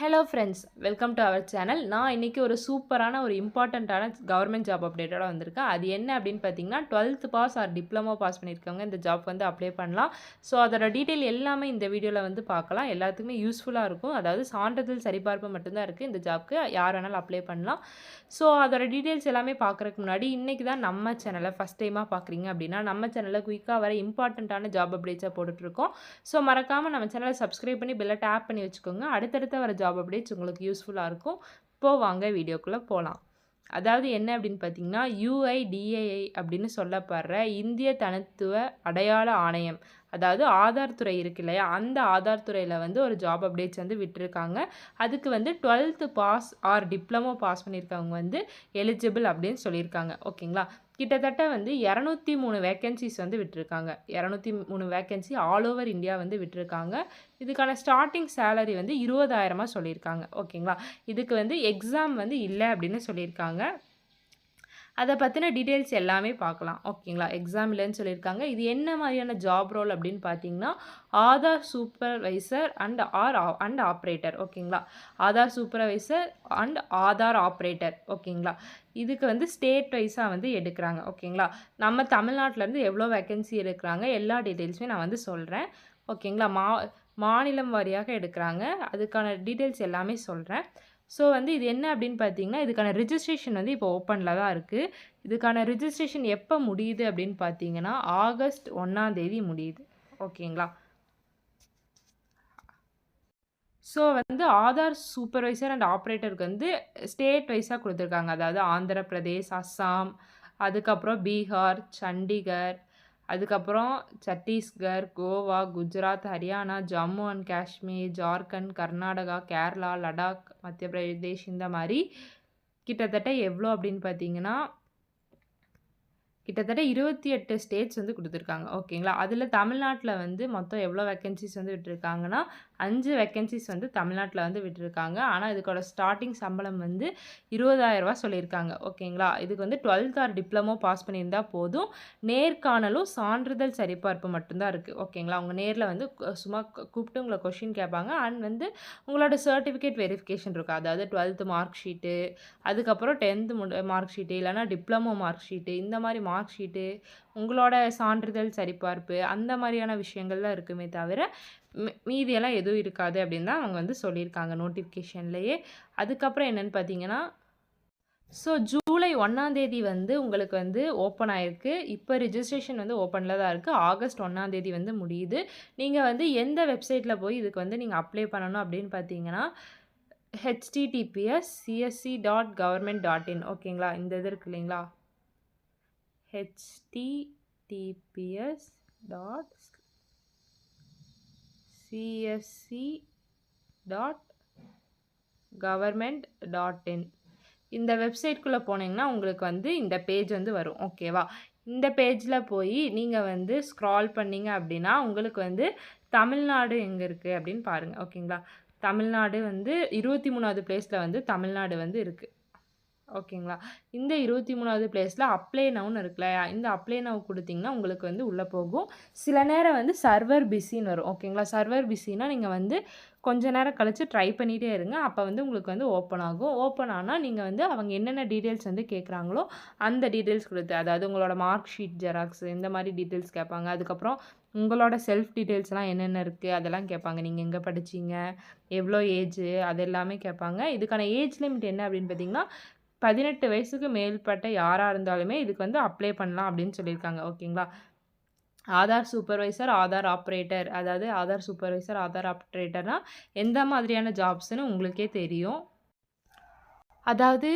Hello friends welcome to our channel நான் இன்றைக்கி ஒரு சூப்பரான ஒரு இம்பார்ட்டண்ட்டான கவர்மெண்ட் ஜாப் அப்டேட்டோட வந்திருக்கேன். அது என்ன அப்படின்னு பார்த்தீங்கன்னா twelfth pass or diploma pass பண்ணியிருக்கவங்க இந்த ஜாப் வந்து அப்ளை பண்ணலாம். ஸோ அதோட டீட்டெயில் எல்லாமே இந்த வீடியோவில் வந்து பார்க்கலாம். எல்லாத்துக்குமே யூஸ்ஃபுல்லாக இருக்கும். அதாவது சான்றிதழ் சரிபார்ப்பு மட்டும்தான் இருக்குது இந்த ஜாப்க்கு யார் வேணாலும் அப்ளை பண்ணலாம். ஸோ அதோட டீட்டெயில்ஸ் எல்லாமே பார்க்குறதுக்கு முன்னாடி இன்றைக்கி தான் நம்ம சேனலை ஃபஸ்ட் டைமாக பார்க்குறீங்க அப்படின்னா நம்ம சேனலில் குயிக்காக வர இம்பார்ட்டண்ட்டான ஜாப் அப்டேட்ஸாக போட்டுட்ருக்கோம் ஸோ மறக்காமல் நம்ம சேனலை சப்ஸ்கிரைப் பண்ணி பெல்லை டேப் பண்ணி வச்சுக்கோங்க. அடுத்தடுத்த வர ஜாப் ஜாப் அப்டேட்ஸ் உங்களுக்கு யூஸ்ஃபுல்லாக இருக்கும். இப்போது வாங்க வீடியோக்குள்ளே போகலாம் அதாவது என்ன அப்படின்னு பார்த்தீங்கன்னா யூஐடிஏஐ அப்படின்னு சொல்லப்படுற இந்திய தனித்துவ அடையாள ஆணையம் அதாவது ஆதார் துறை இருக்கு இல்லையா? அந்த ஆதார் துறையில் வந்து ஒரு ஜாப் அப்டேட்ஸ் வந்து விட்டுருக்காங்க. அதுக்கு வந்து twelfth pass or diploma pass பண்ணியிருக்கவங்க வந்து எலிஜிபிள் அப்படின்னு சொல்லியிருக்காங்க. ஓகேங்களா? கிட்டத்தட்ட வந்து இரநூத்தி மூணு வேக்கன்சிஸ் வந்து விட்டுருக்காங்க. இரநூத்தி மூணு வேக்கன்சி ஆல் ஓவர் இந்தியா வந்து விட்டுருக்காங்க. இதுக்கான ஸ்டார்டிங் சேலரி வந்து இருபதாயிரமாக சொல்லியிருக்காங்க. ஓகேங்களா? இதுக்கு வந்து எக்ஸாம் வந்து இல்லை அப்படின்னு சொல்லியிருக்காங்க. அதை பற்றின டீட்டெயில்ஸ் எல்லாமே பார்க்கலாம் ஓகேங்களா? எக்ஸாம் இல்லைன்னு சொல்லியிருக்காங்க. இது என்ன மாதிரியான ஜாப் ரோல் அப்படின்னு பார்த்தீங்கன்னா Aadhaar supervisor and or and operator ஓகேங்களா? Aadhaar supervisor and Aadhaar operator ஓகேங்களா? இதுக்கு வந்து ஸ்டேட் வைஸாக வந்து எடுக்கிறாங்க. ஓகேங்களா? நம்ம தமிழ்நாட்டிலேருந்து எவ்வளோ வேக்கன்சி எடுக்கிறாங்க? எல்லா டீட்டெயில்ஸுமே நான் வந்து சொல்கிறேன் ஓகேங்களா? மா மாநிலம் வாரியாக எடுக்கிறாங்க. அதுக்கான டீட்டெயில்ஸ் எல்லாமே சொல்கிறேன் ஸோ வந்து இது என்ன அப்படின்னு பார்த்தீங்கன்னா இதுக்கான ரிஜிஸ்ட்ரேஷன் வந்து இப்போ ஓப்பனில் தான் இருக்குது இதுக்கான ரிஜிஸ்ட்ரேஷன் எப்போ முடியுது அப்படின்னு பார்த்தீங்கன்னா ஆகஸ்ட் ஒன்றாந்தேதி முடியுது. ஓகேங்களா? ஸோ வந்து ஆதார் சூப்பர்வைசர் அண்ட் ஆப்ரேட்டருக்கு வந்து ஸ்டேட் வைஸாக கொடுத்துருக்காங்க. அதாவது ஆந்திர பிரதேஷ் அஸ்ஸாம் அதுக்கப்புறம் பீகார் சண்டிகர் அதுக்கப்புறம் சத்தீஸ்கர் கோவா குஜராத் ஹரியானா ஜம்மு அண்ட் காஷ்மீர் ஜார்க்கண்ட் கர்நாடகா கேரளா லடாக் மத்திய பிரதேஷ் இந்த மாதிரி கிட்டத்தட்ட எவ்வளோ அப்படின்னு பார்த்தீங்கன்னா கிட்டத்தட்ட இருபத்தி எட்டு ஸ்டேட்ஸ் வந்து கொடுத்துருக்காங்க. ஓகேங்களா? அதில் தமிழ்நாட்டில் வந்து மொத்தம் எவ்வளோ வேக்கன்சிஸ் வந்து விட்டுருக்காங்கன்னா அஞ்சு வேக்கன்சிஸ் வந்து தமிழ்நாட்டில் வந்து விட்டுருக்காங்க. ஆனால் இதுக்கோட ஸ்டார்டிங் சம்பளம் வந்து இருபதாயிரரூவா சொல்லியிருக்காங்க. ஓகேங்களா? இதுக்கு வந்து டுவெல்த் ஆர் டிப்ளமோ பாஸ் பண்ணியிருந்தால் போதும். நேர்காணலும் சான்றிதழ் சரிபார்ப்பு மட்டும்தான் இருக்குது ஓகேங்களா? அவங்க நேரில் வந்து சும்மா கூப்பிட்டு உங்களை கொஷின் கேட்பாங்க. அண்ட் வந்து உங்களோட சர்டிஃபிகேட் வெரிஃபிகேஷன் இருக்கும். அதாவது டுவெல்த்து மார்க் ஷீட்டு அதுக்கப்புறம் டென்த்து மார்க் ஷீட்டு இல்லைனா டிப்ளமோ மார்க் ஷீட்டு இந்த மாதிரி மார்க் ஷீட்டு உங்களோட சான்றிதழ் சரிபார்ப்பு அந்த மாதிரியான விஷயங்கள் தான் இருக்குமே தவிர மீதியெல்லாம் எதுவும் இருக்காது அப்படின்னு தான் அவங்க வந்து சொல்லியிருக்காங்க நோட்டிஃபிகேஷன்லேயே. அதுக்கப்புறம் என்னென்னு பார்த்தீங்கன்னா ஸோ ஜூலை ஒன்றாந்தேதி வந்து உங்களுக்கு வந்து ஓப்பன் ஆகிருக்கு இப்போ ரிஜிஸ்ட்ரேஷன் வந்து ஓப்பனில் தான் இருக்குது ஆகஸ்ட் ஒன்றாந்தேதி வந்து முடியுது. நீங்கள் வந்து எந்த வெப்சைட்டில் போய் இதுக்கு வந்து நீங்கள் அப்ளை பண்ணணும் அப்படின்னு பார்த்தீங்கன்னா HTTPS CSC dot government dot in ஓகேங்களா இந்த இது இருக்கு இல்லைங்களா? HTTPS dot CSC dot government dot in இந்த வெப்சைட்குள்ளே போனீங்கன்னா உங்களுக்கு வந்து இந்த பேஜ் வந்து வரும். ஓகேவா இந்த பேஜில் போய் நீங்கள் வந்து ஸ்க்ரால் பண்ணிங்க அப்படின்னா உங்களுக்கு வந்து தமிழ்நாடு எங்கே இருக்குது அப்படின்னு பாருங்கள் ஓகேங்களா தமிழ்நாடு வந்து இருபத்தி மூணாவது பிளேஸில் வந்து தமிழ்நாடு வந்து இருக்குது ஓகேங்களா? இந்த இருபத்தி மூணாவது பிளேஸில் அப்ளை நவுன்னு இருக்குல்ல இந்த அப்ளை நவ் கொடுத்தீங்கன்னா உங்களுக்கு வந்து உள்ளே போகும். சில நேரம் வந்து சர்வர் பிஸின்னு வரும். ஓகேங்களா? சர்வர் பிஸினா நீங்கள் வந்து கொஞ்ச நேரம் கழித்து ட்ரை பண்ணிகிட்டே இருங்க. அப்போ வந்து உங்களுக்கு வந்து ஓப்பன் ஆகும். ஓப்பன் ஆனால் நீங்கள் வந்து அவங்க என்னென்ன டீட்டெயில்ஸ் வந்து கேட்குறாங்களோ அந்த டீட்டெயில்ஸ் கொடுத்து அதாவது உங்களோட மார்க் ஷீட் ஜெராக்ஸ் இந்த மாதிரி டீட்டெயில்ஸ் கேட்பாங்க. அதுக்கப்புறம் உங்களோட செல்ஃப் டீட்டெயில்ஸ்லாம் என்னென்ன இருக்குது அதெல்லாம் கேட்பாங்க. நீங்கள் எங்கே படிச்சிங்க எவ்வளோ ஏஜ் அது எல்லாமே கேட்பாங்க. இதுக்கான ஏஜ் லிமிட் என்ன அப்படின்னு பார்த்தீங்கன்னா பதினெட்டு வயசுக்கு மேற்பட்ட யாராக இருந்தாலுமே இதுக்கு வந்து அப்ளை பண்ணலாம் அப்படின்னு சொல்லியிருக்காங்க ஓகேங்களா? ஆதார் சூப்பர்வைசர் ஆதார் ஆப்ரேட்டர் அதாவது ஆதார் சூப்பர்வைசர் ஆதார் ஆப்ரேட்டர்னால் எந்த மாதிரியான ஜாப்ஸ்னு உங்களுக்கே தெரியும். அதாவது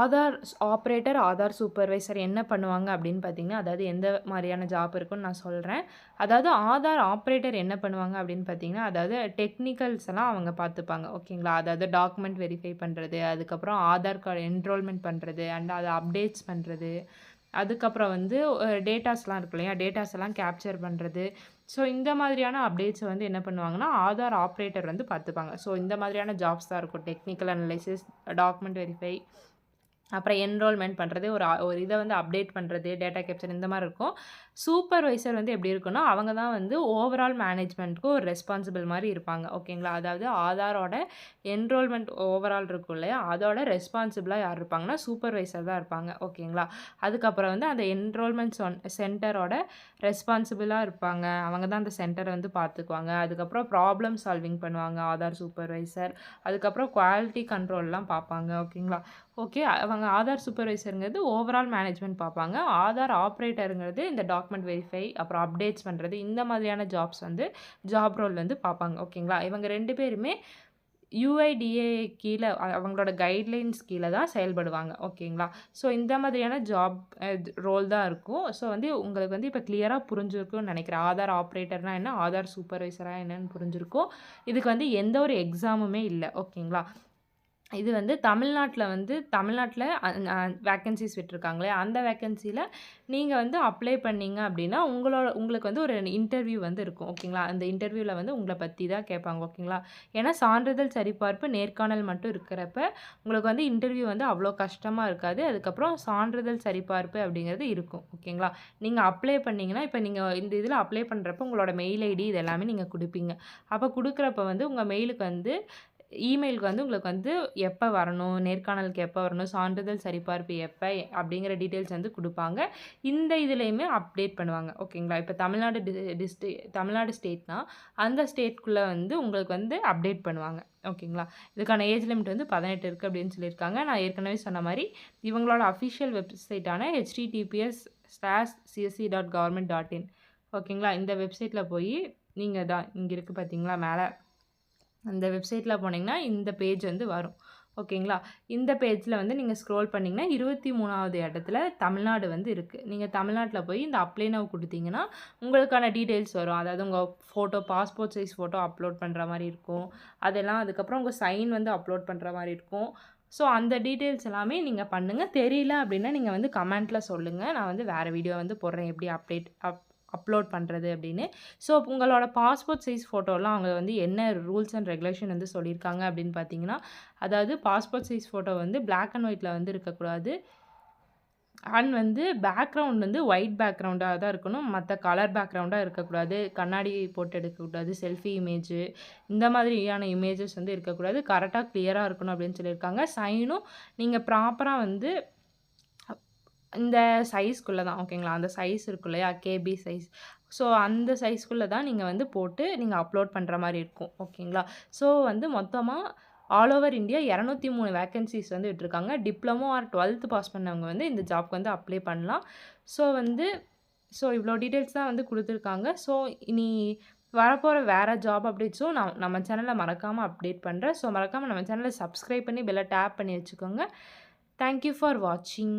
ஆதார் ஆப்ரேட்டர் ஆதார் சூப்பர்வைசர் என்ன பண்ணுவாங்க அப்படின்னு பார்த்தீங்கன்னா அதாவது எந்த மாதிரியான ஜாப் இருக்குன்னு நான் சொல்கிறேன் அதாவது ஆதார் ஆப்ரேட்டர் என்ன பண்ணுவாங்க அப்படின்னு பார்த்தீங்கன்னா அதாவது டெக்னிக்கல்ஸ் எல்லாம் அவங்க பார்த்துப்பாங்க. ஓகேங்களா? அதாவது டாக்குமெண்ட் வெரிஃபை பண்ணுறது அதுக்கப்புறம் ஆதார் கார்டு என்ரோல்மெண்ட் பண்ணுறது அண்ட் அதை அப்டேட்ஸ் பண்ணுறது அதுக்கப்புறம் வந்து டேட்டாஸ்லாம் இருக்கு இல்லையா? டேட்டாஸ் எல்லாம் கேப்சர் பண்ணுறது ஸோ இந்த மாதிரியான அப்டேட்ஸை வந்து என்ன பண்ணுவாங்கன்னா ஆதார் ஆப்ரேட்டர் வந்து பார்த்துப்பாங்க ஸோ இந்த மாதிரியான ஜாப்ஸ் தான் இருக்கும். டெக்னிக்கல் அனலைசிஸ் டாக்குமெண்ட் வெரிஃபை அப்புறம் என்ரோல்மெண்ட் பண்ணுறது ஒரு ஒரு இதை வந்து அப்டேட் பண்ணுறது டேட்டா கேப்சர் இந்த மாதிரி இருக்கும். சூப்பர்வைசர் வந்து எப்படி இருக்குன்னா அவங்க தான் வந்து ஓவரால் மேனேஜ்மெண்ட்க்கு ஒரு ரெஸ்பான்சிபிள் மாதிரி இருப்பாங்க. ஓகேங்களா அதாவது ஆதாரோட என்ரோல்மெண்ட் ஓவரால் இருக்கும் இல்லையா? அதோட ரெஸ்பான்சிபிளாக யார் இருப்பாங்கன்னா சூப்பர்வைசர் தான் இருப்பாங்க. ஓகேங்களா அதுக்கப்புறம் வந்து அந்த என்ரோல்மெண்ட் சொன் சென்டரோட ரெஸ்பான்சிபிளாக இருப்பாங்க. அவங்க தான் அந்த சென்டரை வந்து பார்த்துக்குவாங்க. அதுக்கப்புறம் ப்ராப்ளம் சால்விங் பண்ணுவாங்க ஆதார் சூப்பர்வைசர் அதுக்கப்புறம் குவாலிட்டி கண்ட்ரோல்லாம் பார்ப்பாங்க. ஓகேங்களா ஓகே அவங்க ஆதார் சூப்பர்வைசருங்கிறது ஓவரால் மேனேஜ்மெண்ட் பார்ப்பாங்க. ஆதார் ஆப்ரேட்டருங்கிறது இந்த டாக்குமெண்ட் வெரிஃபை அப்புறம் அப்டேட்ஸ் பண்ணுறது இந்த மாதிரியான ஜாப்ஸ் வந்து ஜாப் ரோல் வந்து பார்ப்பாங்க. ஓகேங்களா? இவங்க ரெண்டு பேருமே யூஐடிஏ கீழே அவங்களோட கைட்லைன்ஸ் கீழே தான் செயல்படுவாங்க. ஓகேங்களா? ஸோ இந்த மாதிரியான ஜாப் ரோல் தான் இருக்கும். ஸோ வந்து உங்களுக்கு வந்து இப்போ கிளியராக புரிஞ்சிருக்கும்னு நினைக்கிறேன். ஆதார் ஆப்ரேட்டர்னால் என்ன? ஆதார் சூப்பர்வைசராக என்னன்னு புரிஞ்சிருக்கும். இதுக்கு வந்து எந்த ஒரு எக்ஸாமுமே இல்லை. ஓகேங்களா? இது வந்து தமிழ்நாட்டில் வந்து தமிழ்நாட்டில் வேக்கன்சிஸ் விட்டுருக்காங்களே அந்த வேக்கன்சியில் நீங்கள் வந்து அப்ளை பண்ணீங்க அப்படின்னா உங்களோட உங்களுக்கு வந்து ஒரு இன்டர்வியூ வந்து இருக்கும் ஓகேங்களா அந்த இன்டர்வியூவில் வந்து உங்களை பற்றி தான் கேட்பாங்க ஓகேங்களா ஏன்னா சான்றிதழ் சரிபார்ப்பு நேர்காணல் மட்டும் இருக்கிறப்ப உங்களுக்கு வந்து இன்டர்வியூ வந்து அவ்வளோ கஷ்டமாக இருக்காது அதுக்கப்புறம் சான்றிதழ் சரிபார்ப்பு அப்படிங்கிறது இருக்கும் ஓகேங்களா நீங்கள் அப்ளை பண்ணீங்கன்னா இப்போ நீங்கள் இந்த இதில் அப்ளை பண்ணுறப்ப உங்களோட மெயில் ஐடி இது எல்லாமே நீங்கள் கொடுப்பீங்க. அப்போ கொடுக்குறப்ப வந்து உங்கள் மெயிலுக்கு வந்து இமெயிலுக்கு வந்து உங்களுக்கு வந்து எப்போ வரணும் நேர்காணலுக்கு எப்போ வரணும் சான்றிதழ் சரிபார்ப்பு எப்போ அப்படிங்கிற டீட்டெயில்ஸ் வந்து கொடுப்பாங்க. இந்த இதுலேயுமே அப்டேட் பண்ணுவாங்க. ஓகேங்களா? இப்போ தமிழ்நாடு டி டிஸ்ட்ரி தமிழ்நாடு ஸ்டேட்னா அந்த ஸ்டேட்குள்ளே வந்து உங்களுக்கு வந்து அப்டேட் பண்ணுவாங்க. ஓகேங்களா? இதுக்கான ஏஜ் லிமிட் வந்து பதினெட்டு இருக்குது அப்படின்னு சொல்லியிருக்காங்க. நான் ஏற்கனவே சொன்ன மாதிரி இவங்களோட official வெப்சைட்டான HTTPS slash CSC dot government dot in ஓகேங்களா? இந்த வெப்சைட்டில் போய் நீங்கள் தான் இங்கே இருக்குது பார்த்தீங்களா மேலே அந்த வெப்சைட்டில் போனீங்கன்னா இந்த பேஜ் வந்து வரும். ஓகேங்களா? இந்த பேஜில் வந்து நீங்கள் ஸ்க்ரோல் பண்ணிங்கன்னா இருபத்தி மூணாவது இடத்துல தமிழ்நாடு வந்து இருக்குது நீங்கள் தமிழ்நாட்டில் போய் இந்த அப்ளை நவ் கொடுத்தீங்கன்னா உங்களுக்கான டீட்டெயில்ஸ் வரும். அதாவது உங்கள் photo passport size photo upload பண்ணுற மாதிரி இருக்கும். அதெல்லாம் அதுக்கப்புறம் உங்கள் சைன் வந்து அப்லோட் பண்ணுற மாதிரி இருக்கும். ஸோ அந்த டீட்டெயில்ஸ் எல்லாமே நீங்கள் பண்ணுங்கள் தெரியல அப்படின்னா நீங்கள் வந்து கமெண்ட்டில் சொல்லுங்கள் நான் வந்து வேறு வீடியோ வந்து போடுறேன். எப்படி அப்டேட் அப் அப்லோட் பண்ணுறது அப்படின்னு. ஸோ உங்களோட பாஸ்போர்ட் சைஸ் ஃபோட்டோலாம் அவங்க வந்து என்ன ரூல்ஸ் அண்ட் ரெகுலேஷன் வந்து சொல்லியிருக்காங்க அப்படின்னு பார்த்தீங்கன்னா அதாவது பாஸ்போர்ட் சைஸ் ஃபோட்டோ வந்து பிளாக் அண்ட் ஒயிட்டில் வந்து இருக்கக்கூடாது. அண்ட் வந்து பேக்ரவுண்ட் வந்து ஒயிட் பேக்ரவுண்டாக தான் இருக்கணும். மற்ற கலர் பேக்ரவுண்டாக இருக்கக்கூடாது. கண்ணாடி போட்டு எடுக்கக்கூடாது. செல்ஃபி இமேஜு இந்த மாதிரியான இமேஜஸ் வந்து இருக்கக்கூடாது. கரெக்டாக கிளியராக இருக்கணும் அப்படின்னு சொல்லியிருக்காங்க. சைனும் நீங்கள் ப்ராப்பராக வந்து இந்த சைஸ்க்குள்ளே தான் ஓகேங்களா அந்த சைஸ் இருக்கு இல்லையா கேபி சைஸ் ஸோ அந்த சைஸ்க்குள்ளே தான் நீங்கள் வந்து போட்டு நீங்கள் அப்லோட் பண்ணுற மாதிரி இருக்கும் ஓகேங்களா ஸோ வந்து மொத்தமாக ஆல் ஓவர் இந்தியா இரநூத்தி மூணு வேக்கன்சிஸ் வந்து விட்டுருக்காங்க. டிப்ளமோ ஆர் டுவெல்த்து பாஸ் பண்ணவங்க வந்து இந்த ஜாப்க்கு வந்து அப்ளை பண்ணலாம். ஸோ வந்து ஸோ இவ்வளோ டீட்டெயில்ஸ் தான் வந்து கொடுத்துருக்காங்க. ஸோ இனி வரப்போகிற வேறு ஜாப் அப்டேட்ஸும் நான் நம்ம சேனலில் மறக்காமல் அப்டேட் பண்ணுறேன் ஸோ மறக்காமல் நம்ம சேனலை சப்ஸ்கிரைப் பண்ணி பெல்லை டேப் பண்ணி வச்சுக்கோங்க. தேங்க்யூ ஃபார் வாட்சிங்